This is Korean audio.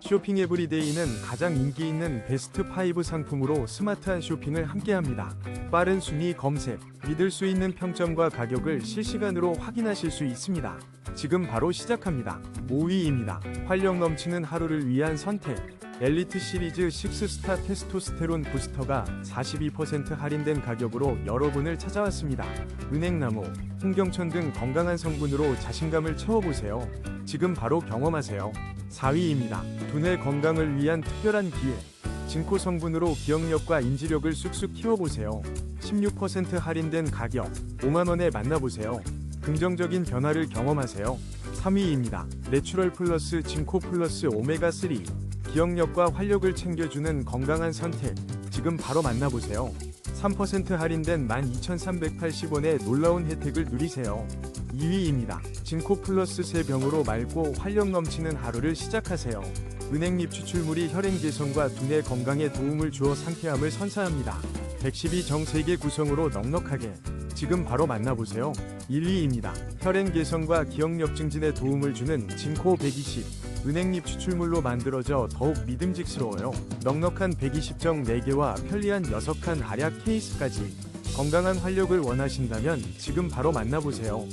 쇼핑 에브리데이는 가장 인기 있는 베스트 5 상품으로 스마트한 쇼핑을 함께합니다. 빠른 순위 검색, 믿을 수 있는 평점과 가격을 실시간으로 확인하실 수 있습니다. 지금 바로 시작합니다. 5위입니다. 활력 넘치는 하루를 위한 선택. 엘리트 시리즈 6스타 테스토스테론 부스터가 42% 할인된 가격으로 여러분을 찾아왔습니다. 은행나무, 홍경천 등 건강한 성분으로 자신감을 채워보세요. 지금 바로 경험하세요. 4위입니다. 두뇌 건강을 위한 특별한 기회. 진코 성분으로 기억력과 인지력을 쑥쑥 키워보세요. 16% 할인된 가격, 5만원에 만나보세요. 긍정적인 변화를 경험하세요. 3위입니다. 내추럴 플러스 진코 플러스 오메가3. 기억력과 활력을 챙겨주는 건강한 선택. 지금 바로 만나보세요. 3% 할인된 12,380원의 놀라운 혜택을 누리세요. 2위입니다. 진코 플러스 3병으로 맑고 활력 넘치는 하루를 시작하세요. 은행잎 추출물이 혈행 개선과 두뇌 건강에 도움을 주어 상쾌함을 선사합니다. 112 정 세계 구성으로 넉넉하게 지금 바로 만나보세요. 1위입니다. 혈행 개선과 기억력 증진에 도움을 주는 진코 120 은행잎 추출물로 만들어져 더욱 믿음직스러워요. 넉넉한 120정 4개와 편리한 6칸 알약 케이스까지 건강한 활력을 원하신다면 지금 바로 만나보세요.